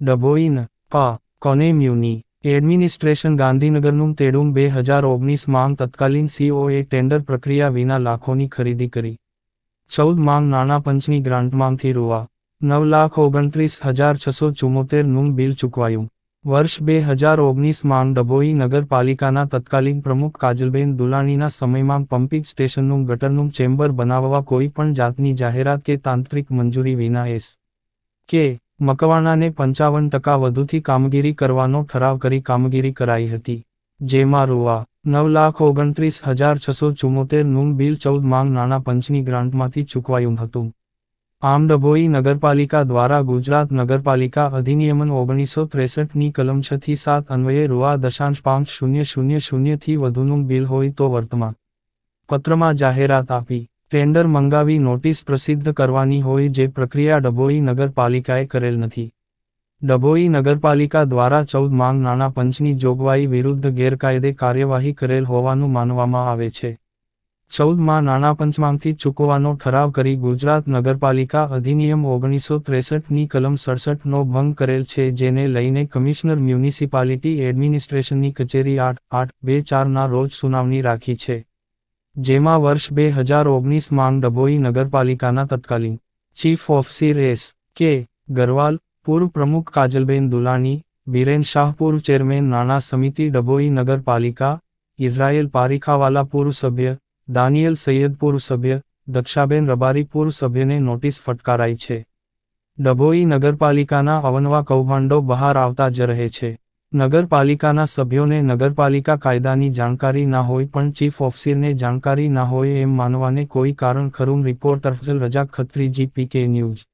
ડભોઈ ન પા કોને મ્યુની એડમિનિસ્ટ્રેશન ગાંધીનગરનું તેડું બે હજાર ઓગણીસ માંગ તત્કાલીન સીઓએ ટેન્ડર પ્રક્રિયા વિના લાખોની ખરીદી કરી. ચૌદ માંગ નાણાં પંચની ગ્રાન્ટમાંથી રૂવા નવ લાખ ઓગણત્રીસ હજાર છસો ચુમ્મોતેરનું બિલ ચૂકવાયું. વર્ષ બે હજાર ઓગણીસ માંગ ડભોઈ નગરપાલિકાના તત્કાલીન પ્રમુખ કાજલબેન દુલાણીના સમયમાં પમ્પિંગ સ્ટેશનનું ગટરનું ચેમ્બર બનાવવા કોઈ પણ જાતની જાહેરાત કે તાંત્રિક મંજૂરી વિના એસ. કે. મકવાણાને પંચાવન ટકા વધુથી કામગીરી કરવાનો ઠરાવ કરી કામગીરી કરાઈ હતી. જેમાં રૂવા નવ લાખ ઓગણત્રીસ હજાર છસો ચુમ્મોતેરનું બિલ ચૌદ માંગ નાણાં પંચની ગ્રાન્ટમાંથી ચૂકવાયું હતું. આમ ડભોઈ નગરપાલિકા દ્વારા ગુજરાત નગરપાલિકા અધિનિયમન ઓગણીસો ત્રેસઠની કલમ છ થી સાત અન્વયે રૂઆ દશાંશ પાંચ શૂન્ય શૂન્ય શૂન્યથી વધુનું બિલ હોય તો વર્તમાન પત્રમાં જાહેરાત આપી. ટેન્ડર મંગાવી નોટિસ પ્રસિદ્ધ કરવાની હોય જે પ્રક્રિયા ડભોઈ નગરપાલિકાએ કરેલ નથી. ડભોઈ નગરપાલિકા દ્વારા ચૌદ માંગ નાણાં પંચની જોગવાઈ વિરુદ્ધ ગેરકાયદે કાર્યવાહી કરેલ હોવાનું માનવામાં આવે છે. ચૌદમાં નાના પંચમાંથી ચૂકવવાનો ઠરાવ કરી ગુજરાત નગરપાલિકા અધિનિયમ ઓગણીસો ત્રેસઠની કલમ સડસઠનો ભંગ કરેલ છે, જેને લઈને કમિશનર મ્યુનિસિપાલિટી એડમિનિસ્ટ્રેશનની કચેરી આઠ આઠ, બે, ચારના રોજ સુનાવણી રાખી છે. જેમાં વર્ષ બે હજાર ઓગણીસ માંગ ડભોઈ નગરપાલિકાના તત્કાલીન ચીફ ઓફિસર એસ કે ગરવાલ, પૂર્વ પ્રમુખ કાજલબેન દુલાણી બીરેન શાહપુર ચેરમેન નાણાં સમિતિ ડભોઈ નગરપાલિકા, ઇઝરાયેલ પારીખાવાલા પૂર્વ સભ્ય, દાનિયલ સૈયદ પૂર્વ સભ્ય, દક્ષાબેન રબારી પૂર્વ સભ્યને નોટિસ ફટકારાઈ છે. ડભોઈ નગરપાલિકાના અવનવા કૌભાંડો બહાર આવતા જ રહે છે. નગરપાલિકાના સભ્યોને નગરપાલિકા કાયદાની જાણકારી ના હોય પણ ચીફ ઓફિસરને જાણકારી ના હોય એમ માનવાને કોઈ કારણ ખરું. રિપોર્ટર અફઝલ રજા ખત્રી, જીપીકે ન્યૂઝ.